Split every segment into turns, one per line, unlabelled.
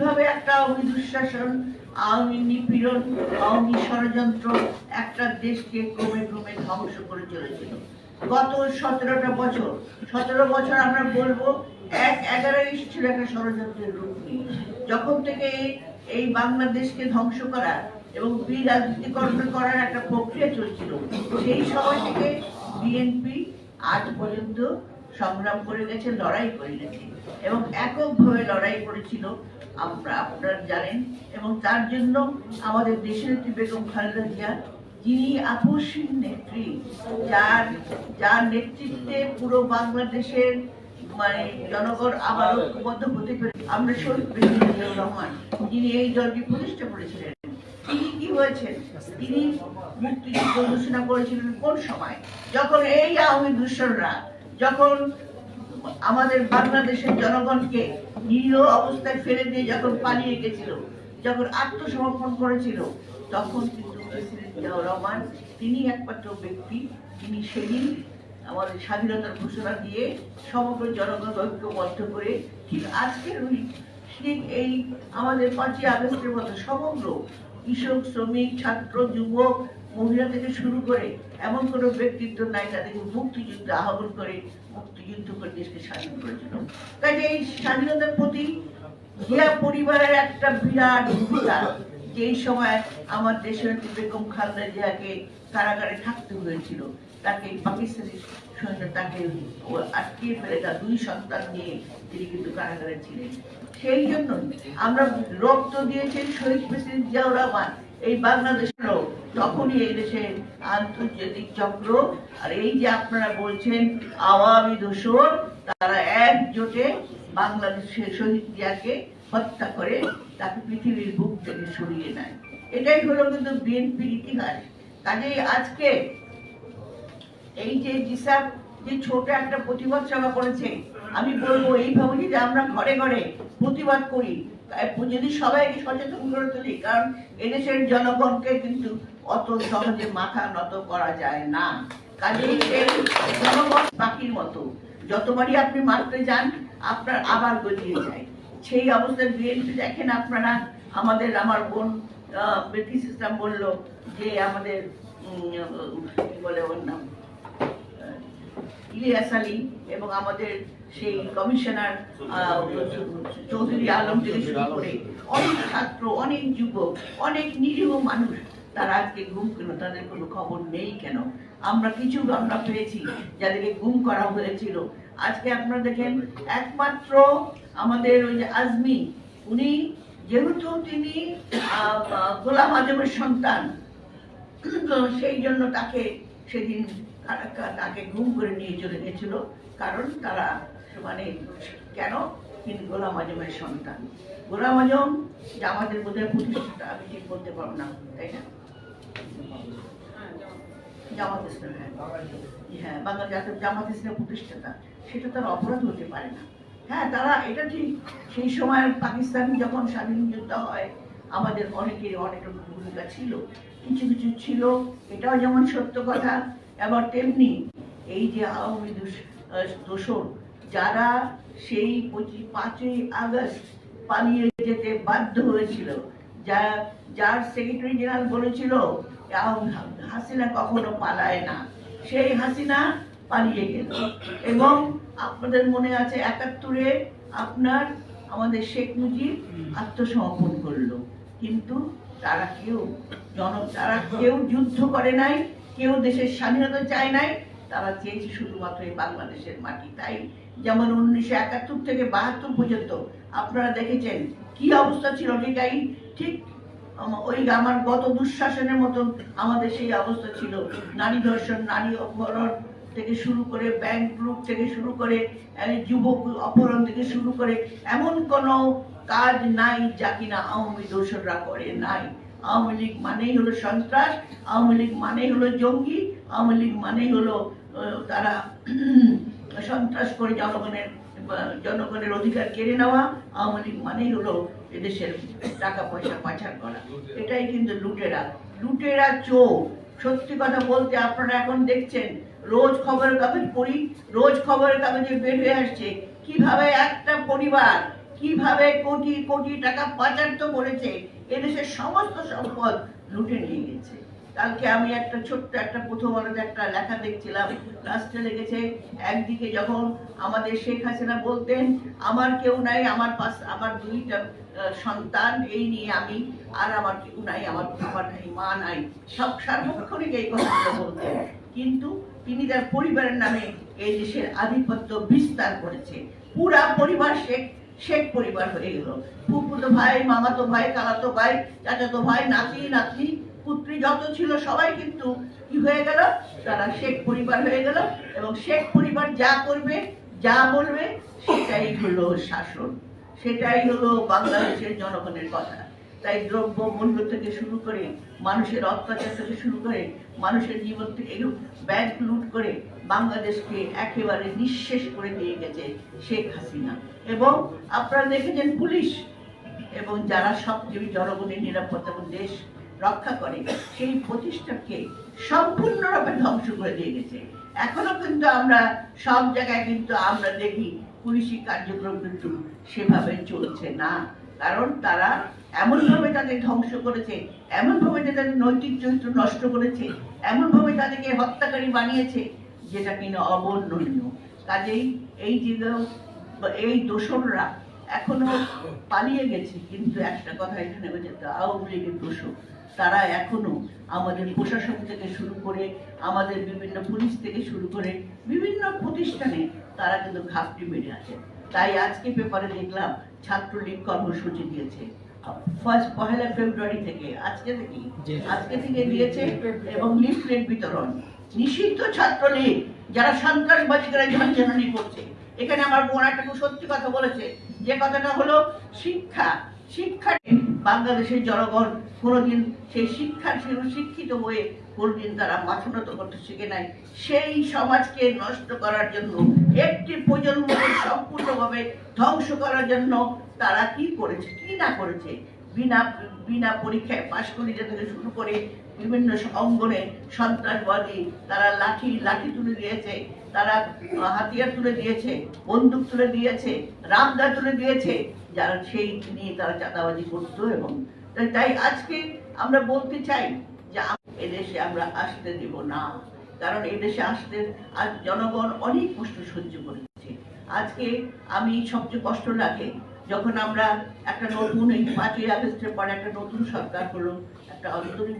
কীভাবে একটা আওয়ামী দুঃশাসন আওয়ামী নিপীড়ন, আওয়ামী ষড়যন্ত্র একটা দেশকে ক্রমে ক্রমে ধ্বংস করে চলেছিল গত সতেরোটা বছর, সতেরো বছর আমরা বলব, এক এগারো ছিল একটা ষড়যন্ত্রের রূপ। যখন থেকে এই বাংলাদেশকে ধ্বংস করা এবং বিরাজনীতিকরণ করার একটা প্রক্রিয়া চলছিল, সেই সময় থেকে বিএনপি আজ পর্যন্ত সংগ্রাম করে গেছে লড়াই করে গেছে এবং এককভাবে লড়াই করেছিল আমরা, আপনারা জানেন। এবং তার জন্য আমাদের দেশের নেত্রী বেগম খালেদা জিয়া, যিনি আপসীন নেত্রী, যার যার নেতৃত্বে পুরো বাংলাদেশের মানে জনগণ আবার ঐক্যবদ্ধ হতে পেরে, আমরা শহীদ প্রেসিডেন্ট রহমান, যিনি এই দলটি প্রতিষ্ঠা করেছিলেন, তিনি কি হয়েছেন? তিনি মুক্তিযুদ্ধ ঘোষণা করেছিলেন কোন সময়? যখন এই আওয়ামী দূষণরা যখন আমাদের বাংলাদেশের জনগণকে নিরীহ অবস্থায় ফেলে দিয়ে যখন পালিয়ে গেছিল, যখন আত্মসমর্পণ করেছিল, তখন কিন্তু প্রেসিডেন্ট জিয়াউর রহমান, তিনি একমাত্র ব্যক্তি, তিনি সেদিন আমাদের স্বাধীনতার ঘোষণা দিয়ে সমগ্র জনগণ ঐক্যবদ্ধ করে, ঠিক আজকের ওই, ঠিক এই আমাদের পাঁচই আগস্টের মতো সমগ্র কৃষক, শ্রমিক, ছাত্র, যুবক মহিলা থেকে শুরু করে এমন কোনো ব্যক্তিত্ব নাই তাদেরকে মুক্তিযুদ্ধ আহ্বান করে, মুক্তিযুদ্ধ করে দেশকে স্বাধীন করেছিল। কাজে এই স্বাধীনতার প্রতি জিয়া পরিবারের একটা বিরাট ভূমিকা যেই সময় আমার দেশের বেগম খালেদা জিয়াকে কারাগারে থাকতে হয়েছিল, তাকে পাকিস্তানি সৈন্য তাকে আটকিয়ে ফেলে, তার দুই সন্তান নিয়ে তিনি কিন্তু কারাগারে ছিলেন। সেই জন্য আমরা রক্ত দিয়েছেন শহীদ প্রেসিডেন্ট জিয়াউর রহমান। এই বাংলাদেশের তখনই এই দেশের আন্তর্জাতিক চক্র, আর এই যে আপনারা বলছেন আওয়ামী দোষর, তারা একজোটে বাংলাদেশের শহীদ জিয়াকে হত্যা করে, তাকে পৃথিবীর বুক থেকে সরিয়ে নেয়। এটাই হলো কিন্তু বিএনপির ইতিহাস। কাজেই আজকে এই যে জিসাব, যে ছোট একটা প্রতিবাদ সভা করেছে, আমি বলব এইভাবে যে আমরা ঘরে ঘরে প্রতিবাদ করি। আহ, যদি সবাইকে সচেতন করে তুলি কারণ এদেশের জনগণকে কিন্তু অত সহজে মাথা নত করা যায় না। কাজেই জনগণ পাখির মতো। যতবারই আপনি মারতে যান আপনার আবার গলিয়ে যায়। সেই অবস্থায় বিএনপি দেখেন আপনারা আমাদের আমার বোন বেটি সিস্টেম বলল যে আমাদের বলে ওর নাম? ইলিয়াস আলী এবং আমাদের সেই কমিশনার চৌধুরী আলম থেকে শুরু করে অনেক ছাত্র, অনেক যুবক, অনেক নিরীহ মানুষ, তারা আজকে গুম কেন তাদের কোনো খবর নেই কেন? আমরা কিছু আমরা পেয়েছি যাদেরকে গুম করা হয়েছিল। আজকে আপনারা দেখেন, একমাত্র আমাদের ওই যে আজমি, উনি যেহেতু তিনি গোলাম আজমের সন্তান সেই জন্য তাকে সেদিন তাকে ঘুম করে নিয়ে চলে গেছিল, কারণ তারা মানে কেন? তিনি গোলাম আজমের সন্তান। গোলাম আজম জামাতের বোধহয় প্রতিষ্ঠাতা আমি ঠিক বলতে পারব না তাই না? জামাত ইসলাম হ্যাঁ। হ্যাঁ জামাত প্রতিষ্ঠাতা। সেটা তার অপরাধ হতে পারে না। হ্যাঁ তারা এটা ঠিক। সেই সময় পাকিস্তান যখন স্বাধীন যুদ্ধ হয় আমাদের অনেকের অনেক ভূমিকা ছিল। কিছু কিছু ছিল এটাও যেমন সত্য কথা। আবার তেমনি এই যে আওয়ামী দোষ- আহ, দোসর যারা সেই পঁচিশ, পাঁচই আগস্ট পালিয়ে যেতে বাধ্য হয়েছিল, যা, যার সেক্রেটারি জেনারেল বলেছিল হাসিনা কখনো পালায় না। সেই হাসিনা পালিয়ে গেল। এবং আপনাদের মনে আছে একাত্তরে আপনার, আমাদের শেখ মুজিব আত্মসমর্পণ করল। কিন্তু তারা কেউ, জন, তারা কেউ যুদ্ধ করে নাই, কেউ দেশের স্বাধীনতা চায় নাই, তারা চেয়েছে শুধুমাত্র এই বাংলাদেশের মাটি। তাই যেমন উনিশশো একাত্তর থেকে বাহাত্তর পর্যন্ত আপনারা দেখেছেন কি অবস্থা ছিল ঠিক এই ঠিক ওই আমার গত দুঃশাসনের মতন আমাদের সেই অবস্থা ছিল। নারী ধর্ষণ, নারী অপহরণ থেকে শুরু করে ব্যাংক লুট থেকে শুরু করে যুবক অপহরণ থেকে শুরু করে, এমন কোনো কাজ নাই যা কিনা আওয়ামী দোষররা করে নাই। আওয়ামী লীগ মানেই হলো সন্ত্রাস, আওয়ামী লীগ মানেই হলো জঙ্গি, আওয়ামী লীগ মানেই হলো তারা সন্ত্রাস করে জনগণের জনগণের অধিকার কেড়ে নেওয়া আওয়ামী লীগ মানেই হলো এদেশের টাকা পয়সা পাচার করা। এটাই কিন্তু লুটেরা। লুটেরা চোর। সত্যি কথা বলতে আপনারা এখন দেখছেন, রোজ খবরের কাগজ পড়ি, রোজ খবরের কাগজে বের হয়ে আসছে, কীভাবে একটা পরিবার, কীভাবে কোটি কোটি টাকা পাচার তো করেছে, এদেশের সমস্ত সম্পদ লুটে নিয়ে গেছে। কালকে আমি একটা ছোট্ট একটা প্রথম আলোতে একটা লেখা দেখছিলাম। লাস্টে লেগেছে, একদিকে যখন আমাদের শেখ হাসিনা বলতেন, আমার কেউ নাই, আমার পাশ, আমার দুইটা সন্তান, এই নিয়ে আমি, আর আমার কেউ নাই, আমার আমার নাই, মা নাই। সব সার্বক্ষণিক এই কথাগুলো বলতেন। কিন্তু তিনি তার পরিবারের নামে এই দেশের আধিপত্য বিস্তার করেছে। পুরা পরিবার শেখ শেখ পরিবার হয়ে গেল। ফুফুতো ভাই, মামাতো ভাই কালাতো ভাই, চাচাতো ভাই, নাতি, নাতনি পুত্রী যত ছিল, সবাই কিন্তু কি হয়ে গেল? তারা শেখ পরিবার হয়ে গেল এবং শেখ পরিবার যা করবে, যা বলবে, সেটাই হলো শাসন। সেটাই হলো বাংলাদেশের জনগণের কথা। তাই দ্রব্য মূল্য থেকে শুরু করে মানুষের অত্যাচার থেকে শুরু করে মানুষের জীবন থেকে ব্যাংক লুট করে বাংলাদেশকে একেবারে নিঃশেষ করে দিয়ে গেছে শেখ হাসিনা। এবং আপনারা দেখেছেন পুলিশ এবং যারা সবচেয়ে জনগণের নিরাপত্তা এবং দেশ রক্ষা করে। সেই প্রতিষ্ঠানকে সম্পূর্ণরূপে ধ্বংস করে দিয়ে গেছে। এখনও কিন্তু আমরা সব জায়গায় কিন্তু আমরা দেখি পুলিশি কার্যক্রম কিন্তু সেভাবে চলছে না। কারণ তারা এমনভাবে তাদের ধ্বংস করেছে, এমনভাবে তাদের নৈতিক চরিত্র নষ্ট করেছে, এমনভাবে তাদেরকে হত্যাকারী বানিয়েছে, যেটা কিনা অবর্ণনীয়। কাজেই এই যে এই দোসররা এখনও পালিয়ে গেছে কিন্তু একটা কথা এখানে হয়েছে আওয়ামী লীগের দোষর তারা এখনও আমাদের প্রশাসন থেকে শুরু করে আমাদের বিভিন্ন পুলিশ থেকে শুরু করে বিভিন্ন প্রতিষ্ঠানে তারা কিন্তু ঘাপটি মেরে আছে। তাই আজকে পেপারে দেখলাম ছাত্রলীগ কর্মসূচি দিয়েছে। ফার্স্ট পহেলা ফেব্রুয়ারি থেকে আজকে থেকে আজকে থেকে দিয়েছে এবং লিফলেট বিতরণ। নিষিদ্ধ ছাত্রলীগ যারা সন্ত্রাসবাদী করে ঝঞ্ঝানি করছে। এখানে আমার বোন একটা সত্যি কথা বলেছে যে কথাটা হলো শিক্ষা। শিক্ষা বাংলাদেশের জনগণ কোনোদিন সেই শিক্ষার শিক্ষিত হয়ে কোনোদিন তারা মাথা নত করতে শিখে নাই। সেই সমাজকে নষ্ট করার জন্য, একটি প্রজন্মকে সম্পূর্ণভাবে ধ্বংস করার জন্য তারা কি করেছে, কি না করেছে? বিনা বিনা পরীক্ষায় পাশ করিতে থেকে শুরু করে বিভিন্ন অঙ্গনে সন্ত্রাসবাদী তারা লাঠি লাঠি তুলে দিয়েছে। তারা হাতিয়ার তুলে দিয়েছে, বন্দুক তুলে দিয়েছে রামদা তুলে দিয়েছে, যারা সেই নিয়ে তারা চাঁদাবাজি করতো এবং তাই- আজকে আমরা বলতে চাই যে এদেশে আমরা আসতে দেব না। কারণ এদেশে আসতে আজ জনগণ অনেক কষ্ট সহ্য করেছে। আজকে আমি সবচেয়ে কষ্ট লাগে যখন আমরা একটা নতুন এই পাঁচই আগস্টের পরে একটা নতুন সরকার হলো, একটা অন্তরীণ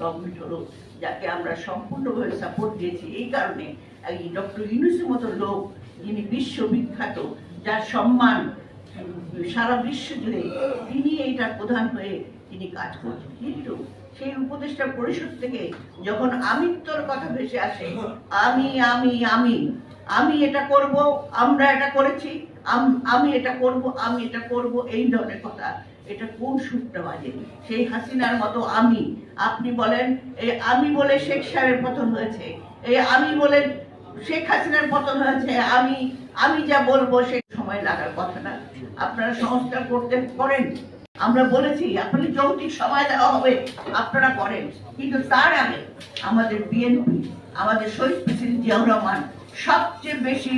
গভর্নমেন্ট হলো যাকে আমরা সম্পূর্ণভাবে সাপোর্ট দিয়েছি, এই কারণে এই ডক্টর ইউনুসের মতো লোক যিনি বিশ্ববিখ্যাত, যার সম্মান সারা বিশ্ব জুড়ে, তিনি এইটার প্রধান হয়ে তিনি কাজ করছেন। কিন্তু সেই উপদেষ্টা পরিষদ থেকে যখন আমিত্বর কথা ভেসে আসে, আমি আমি আমি আমি এটা করব, আমরা এটা করেছি, আম- আমি এটা করব, আমি এটা করব, এই ধরনের কথা এটা কোন সুরটা বাজে সেই হাসিনার মতো আমি। আপনি বলেন, এই আমি বলে শেখ সাহেবের পতন হয়েছে, এই আমি বলে শেখ হাসিনার পতন হয়েছে, আমি আমি যা বলব সে সময় লাগার কথা না। আপনারা সংস্কার করতে করেন। আমরা বলেছি, আপনি যৌতিক সময় দেওয়া হবে, আপনারা করেন। কিন্তু তার আগে আমাদের বিএনপি, আমাদের শহীদ প্রেসিডেন্ট জিয়াউর রহমান সবচেয়ে বেশি